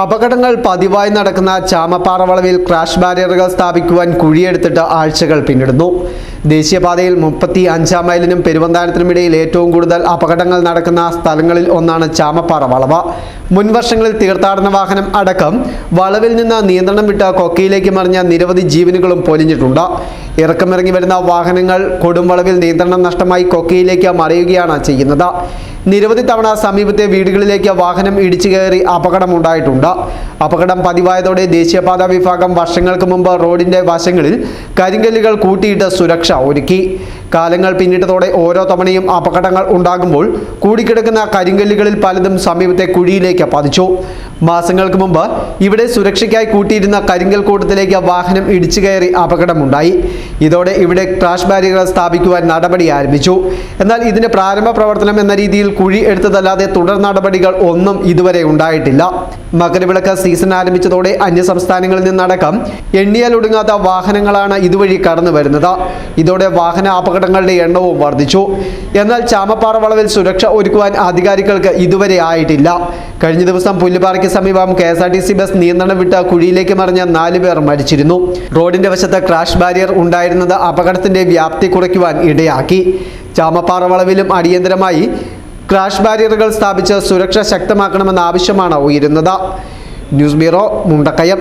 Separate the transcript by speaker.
Speaker 1: അപകടങ്ങൾ പതിവായി നടക്കുന്ന ചാമപ്പാറ വളവിൽ ക്രാഷ് ബാരിയറുകൾ സ്ഥാപിക്കുവാൻ കുഴിയെടുത്തിട്ട് ആഴ്ചകൾ പിന്നിടുന്നു. ദേശീയപാതയിൽ മുപ്പത്തി അഞ്ചാം മൈലിനും പെരുവന്താനത്തിനുമിടയിൽ ഏറ്റവും കൂടുതൽ അപകടങ്ങൾ നടക്കുന്ന സ്ഥലങ്ങളിൽ ഒന്നാണ് ചാമപ്പാറ വളവ് മുൻവർഷങ്ങളിൽ തീർത്ഥാടന വാഹനം അടക്കം വളവിൽ നിന്ന് നിയന്ത്രണം വിട്ട കൊക്കയിലേക്ക് മറിഞ്ഞ നിരവധി ജീവനുകളും പൊലിഞ്ഞിട്ടുണ്ട്. ഇറക്കമിറങ്ങി വരുന്ന വാഹനങ്ങൾ കൊടുംവളവിൽ നിയന്ത്രണം നഷ്ടമായി കൊക്കയിലേക്ക് മറിയുകയാണ് ചെയ്യുന്നത്. നിരവധി തവണ സമീപത്തെ വീടുകളിലേക്ക് വാഹനം ഇടിച്ചു കയറി അപകടമുണ്ടായിട്ടുണ്ട്. അപകടം പതിവായതോടെ ദേശീയപാതാ വിഭാഗം വർഷങ്ങൾക്ക് മുമ്പ് റോഡിന്റെ വശങ്ങളിൽ കരിങ്കല്ലുകൾ കൂട്ടിയിട്ട് സുരക്ഷ ഒരുക്കി. കാലങ്ങൾ പിന്നിട്ടതോടെ ഓരോ തവണയും അപകടങ്ങൾ ഉണ്ടാകുമ്പോൾ കൂടിക്കിടക്കുന്ന കരിങ്കല്ലുകളിൽ പലതും സമീപത്തെ കുഴിയിലേക്ക് പതിച്ചു. മാസങ്ങൾക്ക് മുമ്പ് ഇവിടെ സുരക്ഷയ്ക്കായി കൂട്ടിയിരുന്ന കരിങ്കൽ കൂട്ടത്തിലേക്ക് വാഹനം ഇടിച്ചു കയറി അപകടമുണ്ടായി. ഇതോടെ ഇവിടെ ക്രാഷ് ബാരിയറുകൾ സ്ഥാപിക്കുവാൻ നടപടി ആരംഭിച്ചു. എന്നാൽ ഇതിന്റെ പ്രാരംഭ പ്രവർത്തനം എന്ന രീതിയിൽ കുഴി എടുത്തതല്ലാതെ തുടർ നടപടികൾ ഒന്നും ഇതുവരെ ഉണ്ടായിട്ടില്ല. മകരവിളക്ക് സീസൺ ആരംഭിച്ചതോടെ അന്യ സംസ്ഥാനങ്ങളിൽ നിന്നടക്കം എണ്ണിയാൽ ഒടുങ്ങാത്ത വാഹനങ്ങളാണ് ഇതുവഴി കടന്നു വരുന്നത്. ഇതോടെ വാഹന അപകടങ്ങളുടെ എണ്ണവും വർദ്ധിച്ചു. എന്നാൽ ചാമപ്പാറ വളവിൽ സുരക്ഷ ഒരുക്കുവാൻ അധികാരികൾക്ക് ഇതുവരെ ആയിട്ടില്ല. കഴിഞ്ഞ ദിവസം പുല്ലുപാറയ്ക്ക് സമീപം K S R T C bus നിയന്ത്രണം വിട്ട് കുഴിയിലേക്ക് മറിഞ്ഞ നാല് പേർ മരിച്ചിരുന്നു. റോഡിന്റെ വശത്ത് ക്രാഷ് ബാരിയർ ഉണ്ടായിരുന്നത് അപകടത്തിന്റെ വ്യാപ്തി കുറയ്ക്കുവാൻ ഇടയാക്കി. ചാമപ്പാറ വളവിലും അടിയന്തരമായി ക്രാഷ് ബാരിയറുകൾ സ്ഥാപിച്ച് സുരക്ഷ ശക്തമാക്കണമെന്ന ആവശ്യമാണ് ഉയരുന്നത്. News bureau Mundakkayam.